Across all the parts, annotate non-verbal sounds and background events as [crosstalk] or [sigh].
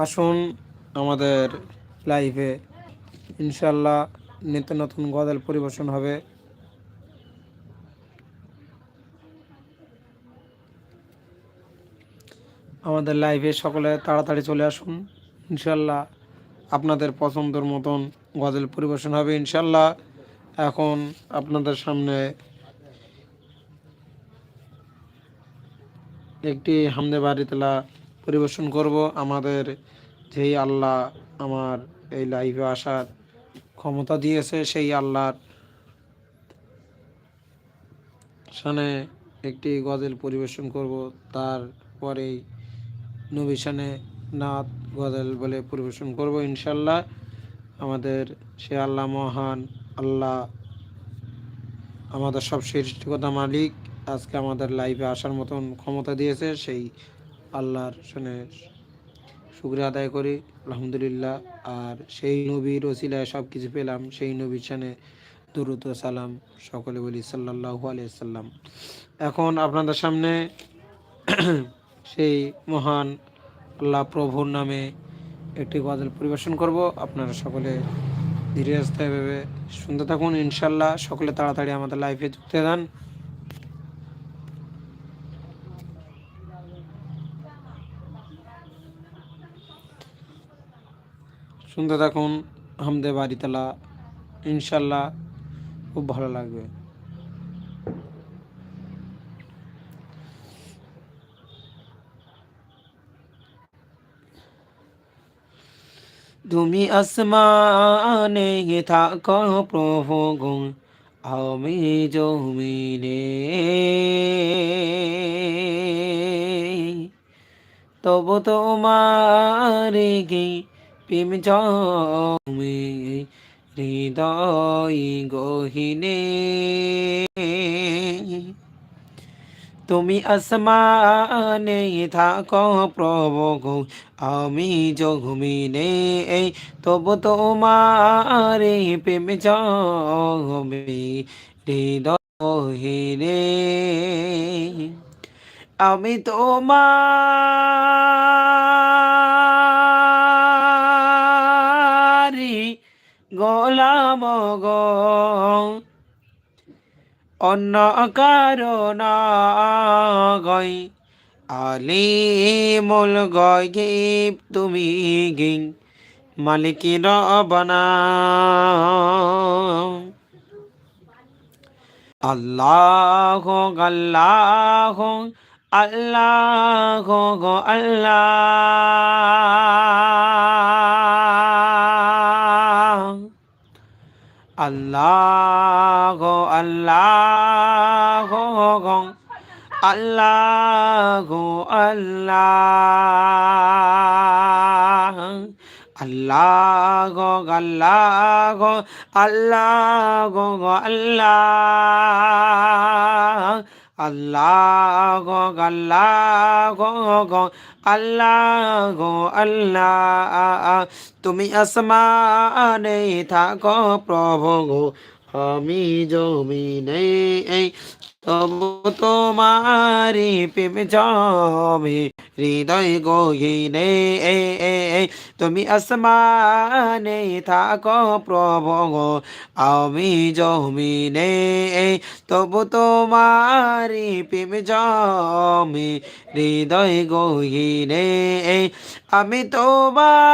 আসুন আমাদের লাইভে ইনশাল্লাহ নিত্য নতুন গজল পরিবেশন হবে। আমাদের লাইভে সকলে তাড়াতাড়ি চলে আসুন। ইনশাল্লাহ আপনাদের পছন্দের মতন গজল পরিবেশন হবে ইনশাল্লাহ এখন আপনাদের সামনে একটি হামদে বাড়িতলা পরিবেশন করব। আমাদের যেই আল্লাহ আমার এই লাইভে আসার ক্ষমতা দিয়েছে, সেই আল্লাহর সানে একটি গজল পরিবেশন করব। তারপরেই নবী শানে নাথ গজল বলে পরিবেশন করব ইনশাল্লাহ আমাদের সে আল্লাহ মহান আল্লাহ আমাদের সব সৃষ্টিকতা মালিক আজকে আমাদের লাইভে আসার মতন ক্ষমতা দিয়েছে, সেই আল্লাহর শুনে শুক্রিয়া আদায় করি, আলহামদুলিল্লাহ। আর সেই নবীর ওসিলায় সব কিছু পেলাম, সেই নবীর সানে দুরুত সালাম সকলে বলি সাল্লাহ আলিয়াল্লাম এখন আপনাদের সামনে [clears throat] সেই মহান আল্লাহ প্রভুর নামে একটি গজল পরিবেশন করব। আপনারা সকলে ধীরে আস্তে ভেবে শুনতে থাকুন। ইনশাল্লাহ সকলে তাড়াতাড়ি আমাদের লাইফে যুক্ত দেন শুনতে থাকুন হামদে বাড়িতলা। ইনশাল্লাহ খুব ভালো লাগবে। তুমি আসমানে থাকো প্রভু গো, আমি জমিনে। তবু তোমার গে প্রেম জমে হৃদয় গহিনে তুমি আসমানে থাকো প্রভু, আমি জগমিনে তবু তোমার প্রেম জমে হৃদয় রে আমি তোমার গোলাম গো। অন্য কারণ গই। আলি মূল গই তুমি গিং। মালিকির বনা আল্লাহ আল্লাহ আল্লাহ গো আল্লাহ। আল্লাহ আল্লাহ গং আল্লাহ আল্লাহ আল্লাহ আল্লাহ আল্লাহ আল্লাহ আল্লাহ গো আল্লাহ গো গো আল্লাহ গো আল্লাহ। তুমি আসমানে থাকো প্রভু গো, আমি জমিনে তবু তোমারি প্রেম জমে। হৃদয় গহিনে তুমি আসমানে থাকো প্রভু আমি জমিনে তবু তোমারি প্রেম জমে, হৃদয় গহিনে আমি তোমারি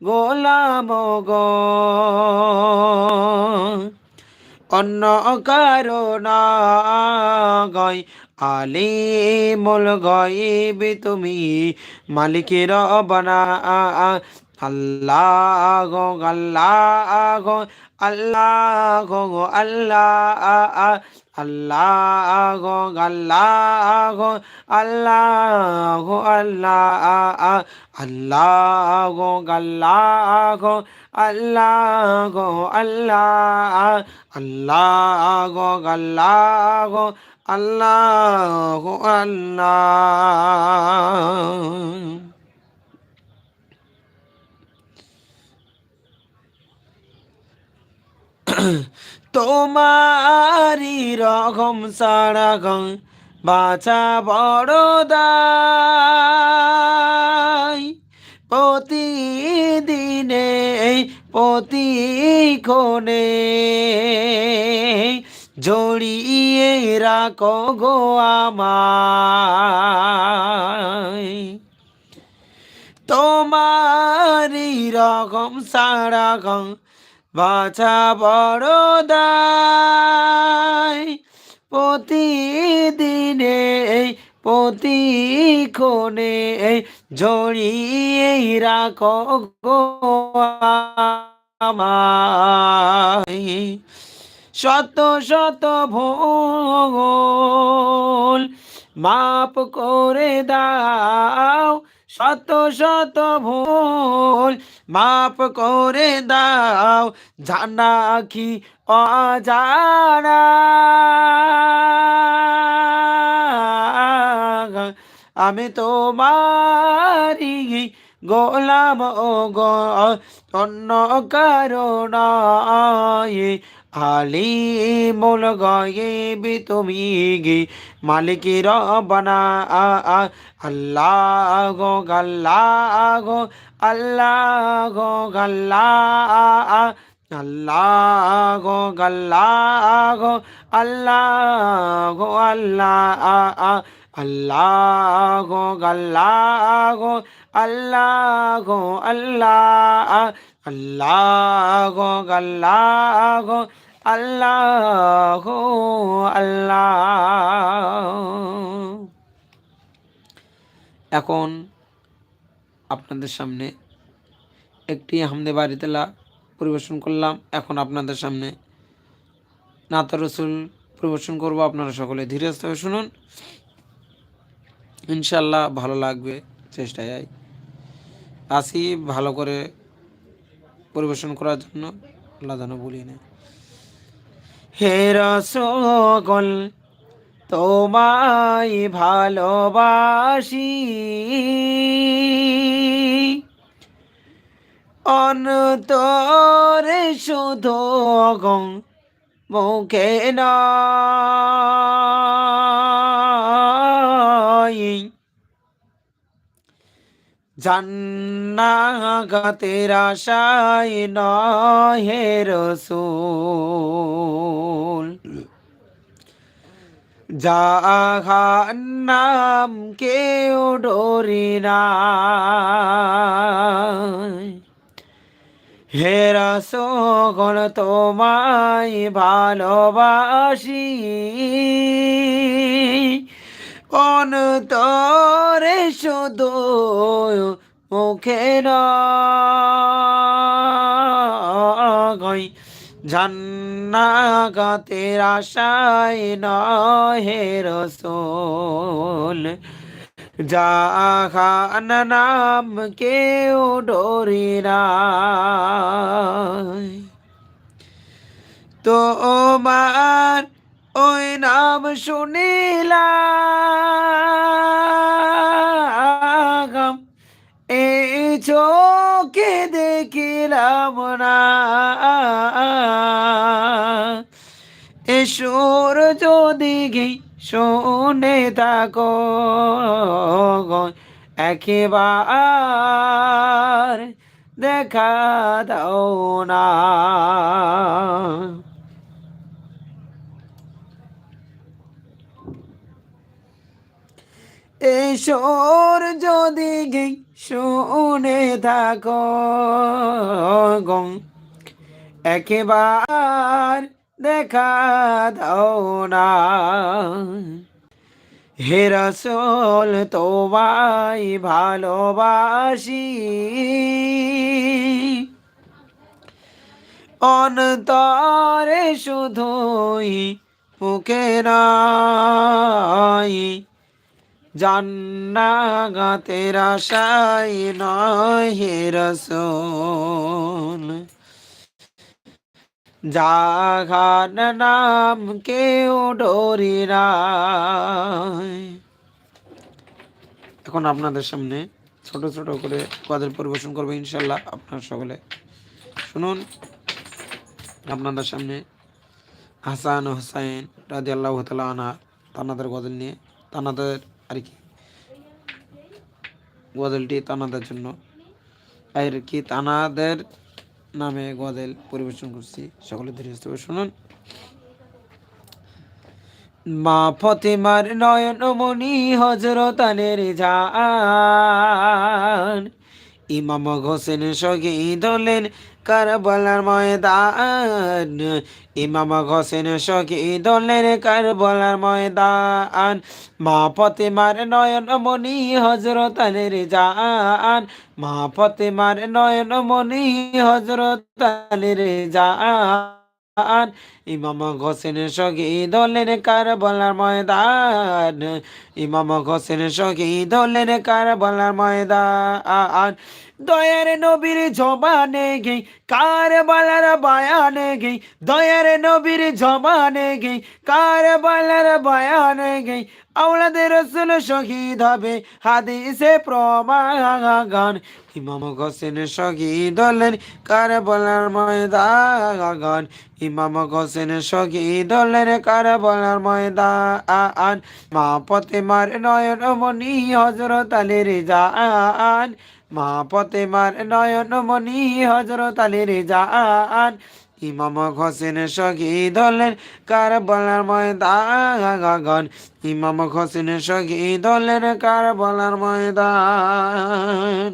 গোলাম গো। অন্য কারণ গয় আলি মূল গইবি তুমি মালিকের বনা আল্লাহ গো আল্লাহ গো আল্লাহ গো আল্লাহ আল্লাহ গো আল্লাহ গো আল্লাহ গো আল্লাহ আল্লাহ গো আল্লাহ গো আল্লাহ গো আল্লাহ আল্লাহ গো আল্লাহ গো আল্লাহ আল্লাহ। তোমারি রকম সারা গং বাঁচা বড় দায়। প্রতিদিনে প্রতিক্ষণে জড়িয়ে রাখো গো আমায়। তোমারই রকম সারা গম বাছা বড় দায়। প্রতিদিনে প্রতিক্ষণে জড়িয়ে রাখো গো আমায়। শত শত ভুল মাপ করে দাও। শত শত ভোল মাপ করে দাও। জানা কি অজানা? আমি তোমারি গোলাম ও গো, অন্য কারণ আলিমুল গায়েবি তুমি গে, মালিক রব্বানা আল্লাহ গো গাল্লাহ গো আল্লাহ গো গাল্লাহ, আল্লাহ গো গাল্লাহ গো আল্লাহ গো আল্লাহ আল্লাহ গো গাল্লাহ গো আল্লাহ গো আল্লাহ আল্লাহ গো গাল্লাহ গো আল্লাহ আল্লাহ। এখন আপনাদের সামনে একটি হামদে বাড়িতেলা পরিবেশন করলাম। এখন আপনাদের সামনে নাতা রসুল পরিবেশন করব। আপনারা সকলে ধীরে শুনুন। ইনশাল্লাহ ভালো লাগবে, চেষ্টায় আসি ভালো করে পরিবেশন করার জন্য। আল্লাহ যেন বলিয়ে নেয়। হে রসগোল তোমায় ভালোবাসি। অন্তরে শুধু গং মুখে নয়। জান্নাতের আশায় নহে রসুল। জাহান্নাম কেউ ডরি না। হে রসগণ তোমায় ভালোবাসি। অন্তরে শুধু মুখে নয় জান্নাতের আশায় নহে রসোল। জাহান নাম কেউ ডরি না। তোমার ওই নাম শুনিলাম। এই চোখে দেখিলাম না। এসুর যদি গে শোনে থাকো একেবার দেখা দাও না। এসোর যদি গে শুনে থাকো গং একেবার দেখা দাও না। হে রসল, তোমায় ভালোবাসি। অন্তরে শুধুই মুখে নাই। জান্নাতের আশাই নয় হে রসল। জাগান নাম কেউ ডরি এখন আপনাদের সামনে ছোট ছোট করে গজল পরিবেশন করবে ইনশাল্লাহ আপনার সকলে। শুনুন, আপনাদের সামনে হাসান হোসাইন রাজি আল্লাহ তালা আনা তানাদের গজল নিয়ে, তানাদের আর কি? গজলটি তানাদের জন্য। আর কি, তানাদের নামে গজল পরিবেশন করছি। সকলে ধীরে শুনুন। মা ফতেমার নয়নমণি হজরতানের জান। ইমাম হোসেন শহীদ হলেন কারবালার ময়দান। ইমাম হোসেন শহীদ হলেন কারবালার ময়দান। মা ফতেমার নয়নমণি হজরত আলের জান। মা ফতেমার নয়নমণি হজরত আলের জান। ইমাম হোসেন শহীদ হলেন কারবালার ময়দান। ইমাম হোসেন শহীদ হলেন কারবালার ময়দান। দয়ার নবীর জবানে গে কারবালার বায়ানে গে দয়ার নবীর জবানে গে কারবালার বায়ানে গে আওলাদের রসুল শহীদ হবে, হাদিসে প্রমাণ ইমাম হোসেন শহীদ হলেন কারবালার ময়দান। ইমাম হোসেন শহীদ হলেন কারবালার ময়দান। মা ফতেমার নয়নমণি হজরত আলীর জান। মা ফতেমার নয়নমণি হজরত আলীর জান। ইমাম হোসেন শহীদ হলেন কারবালার ময়দান। ইমাম হোসেন শহীদ হলেন কারবালার ময়দান।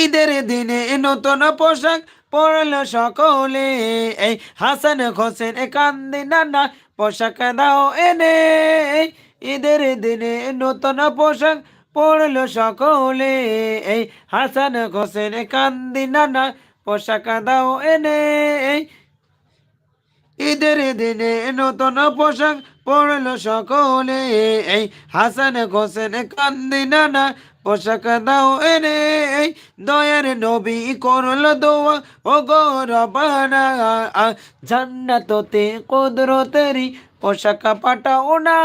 ঈদের দিনে নতুন পোশাক পরল সকলে। এই হাসান হোসেন কান্দি নানা পোশাক দাও এনে। ঈদের দিনে নতুন পোশাক পরল সকলে। এই হাসান হোসেন কান্দি নানা পোশাক দাও এনে। ঈদের দিনে নতুন পোশাক পরল সকলে। এই হাসান হোসেন কান্দি নানা পোশাক দাও এনে। এই দয়ার নবী করল দোয়া ও গৌরবানা জান্নাততে কুদরতেরি পোশাক পাঠাও না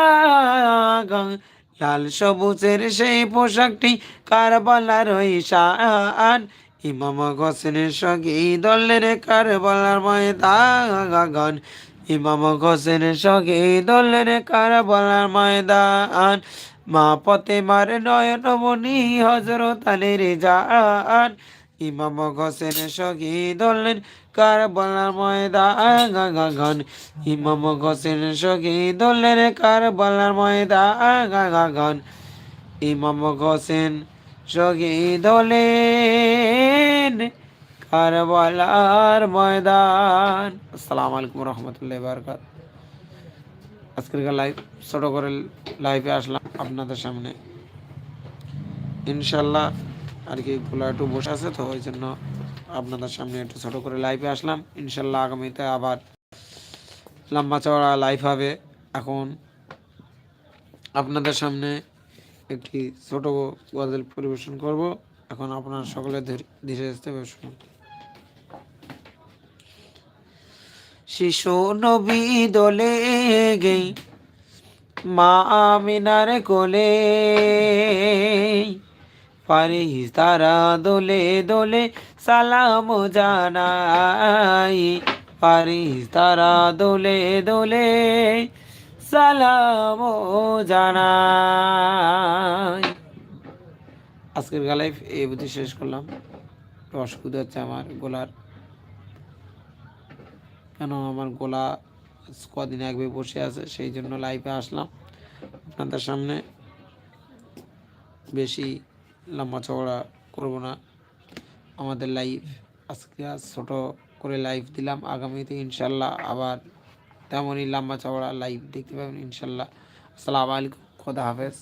লাল সবুজের সেই পোশাকটি কারবালার ঈশান ইমাম হোসেনের সঙ্গে দলের কারবালার ময়দান। ইমাম হোসেনের সঙ্গে দলের কারবালার ময়দান। মা ফতেমার নয়নমণি হজরত আলীর জান। ইমাম হোসেন শহীদ হলেন কারবালার ময়দান ইমাম হোসেন শহীদ হলেন কারবালার ময়দান ইমাম হোসেন শহীদ হলেন কারবালার ময়দান। আসসালামু আলাইকুম রহমতুল্লাহ বারকাত আজকের লাইভ, ছোট করে লাইভে আসলাম আপনাদের সামনে। ইনশাল্লাহ আর কি গোলা একটু বসে আছে, তো ওই জন্য আপনাদের সামনে একটু ছোট করে লাইভে আসলাম। ইনশাল্লাহ আগামীতে আবার লম্বা চওড়া লাইভ হবে। এখন আপনাদের সামনে একটি ছোট গজল পরিবেশন করব। এখন আপনারা সকলে ধীরে ধীরে শুনুন শিশু নবী দোলে গেই, মা আমিনার কোলে পারি তারা দোলে দোলে সালাম জানাই। পারি তারা দোলে দোলে সালাম জানাই। আজকের গালাই এই বুঝি শেষ করলাম। অসুবিধা হচ্ছে আমার গোলার। কেন আমার গোলা কদিন আগে বসে আছে, সেই জন্য লাইভে আসলাম। আপনাদের সামনে বেশি লম্বা চওড়া করব না। আমাদের লাইভ আজকে আজ ছোটো করে লাইভ দিলাম। আগামীতে ইনশাল্লাহ আবার তেমনই লম্বা চওড়া লাইভ দেখতে পাবেন ইনশাল্লাহ। আসসালামু আলাইকুম। খোদা হাফেজ।